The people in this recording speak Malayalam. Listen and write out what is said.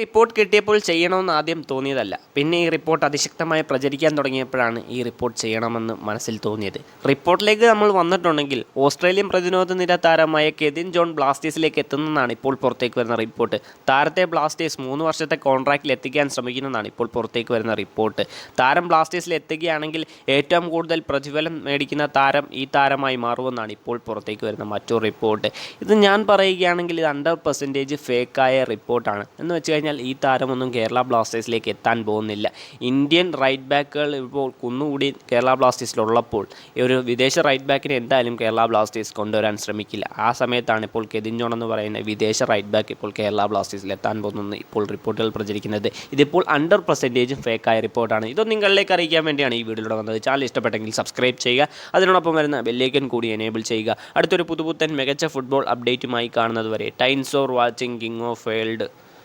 റിപ്പോർട്ട് കിട്ടിയപ്പോൾ ചെയ്യണമെന്ന് ആദ്യം തോന്നിയതല്ല. പിന്നെ ഈ റിപ്പോർട്ട് അതിശക്തമായി പ്രചരിക്കാൻ തുടങ്ങിയപ്പോഴാണ് ഈ റിപ്പോർട്ട് ചെയ്യണമെന്ന് മനസ്സിൽ തോന്നിയത്. റിപ്പോർട്ടിലേക്ക് നമ്മൾ വന്നിട്ടുണ്ടെങ്കിൽ ഓസ്ട്രേലിയൻ പ്രതിരോധ നിര താരമായ കെതിൻ ജോൺ ബ്ലാസ്റ്റേഴ്സിലേക്ക് എത്തുന്നതാണ് ഇപ്പോൾ പുറത്തേക്ക് വരുന്ന റിപ്പോർട്ട് താരത്തെ ബ്ലാസ്റ്റേഴ്സ് മൂന്ന് വർഷത്തെ കോൺട്രാക്റ്റിൽ എത്തിക്കാൻ ശ്രമിക്കുന്നതാണ് ഇപ്പോൾ പുറത്തേക്ക് വരുന്ന റിപ്പോർട്ട് താരം ബ്ലാസ്റ്റേഴ്സിൽ എത്തുകയാണെങ്കിൽ ഏറ്റവും കൂടുതൽ പ്രതിഫലം മേടിക്കുന്ന താരം ഈ താരമായി മാറുമെന്നാണ് ഇപ്പോൾ പുറത്തേക്ക് വരുന്ന മറ്റൊരു റിപ്പോർട്ട് ഇത് ഞാൻ പറയുകയാണെങ്കിൽ ഇത് ഹൺഡ്രഡ് പെർസെന്റേജ് ഫേക്കായ റിപ്പോർട്ടാണ് എന്ന് വെച്ച് ഈ താരമൊന്നും കേരള ബ്ലാസ്റ്റേഴ്സിലേക്ക് എത്താൻ പോകുന്നില്ല. ഇന്ത്യൻ റൈറ്റ് ബാക്കുകൾ ഇപ്പോൾ കുന്നുകൂടി കേരള ബ്ലാസ്റ്റേഴ്സിലുള്ളപ്പോൾ ഒരു വിദേശ റൈറ്റ് ബാക്കിനെ എന്തായാലും കേരള ബ്ലാസ്റ്റേഴ്സ് കൊണ്ടുവരാൻ ശ്രമിക്കില്ല. ആ സമയത്താണ് ഇപ്പോൾ കെതിൻ ജോൺ എന്ന് പറയുന്ന വിദേശ റൈറ്റ് ബാക്ക് ഇപ്പോൾ കേരള ബ്ലാസ്റ്റേഴ്സിൽ എത്താൻ പോകുന്നതെന്ന് ഇപ്പോൾ റിപ്പോർട്ടുകൾ പ്രചരിക്കുന്നത്. ഇതിപ്പോൾ അണ്ടർ പെർസെന്റേജും ഫേക്കായ റിപ്പോർട്ടാണ് ഇതൊന്നും നിങ്ങളിലേക്ക് അറിയിക്കാൻ വേണ്ടിയാണ് ഈ വീഡിയോയിലൂടെ വന്നത്. ചാനൽ ഇഷ്ടപ്പെട്ടെങ്കിൽ സബ്സ്ക്രൈബ് ചെയ്യുക. അതിനോടൊപ്പം വരുന്ന ബെല്ലേക്കൻ കൂടി എനേബിൾ ചെയ്യുക. അടുത്തൊരു പുതുപുത്തൻ മികച്ച ഫുട്ബോൾ അപ്ഡേറ്റുമായി കാണുന്നത് വരെ. Times or watching king of world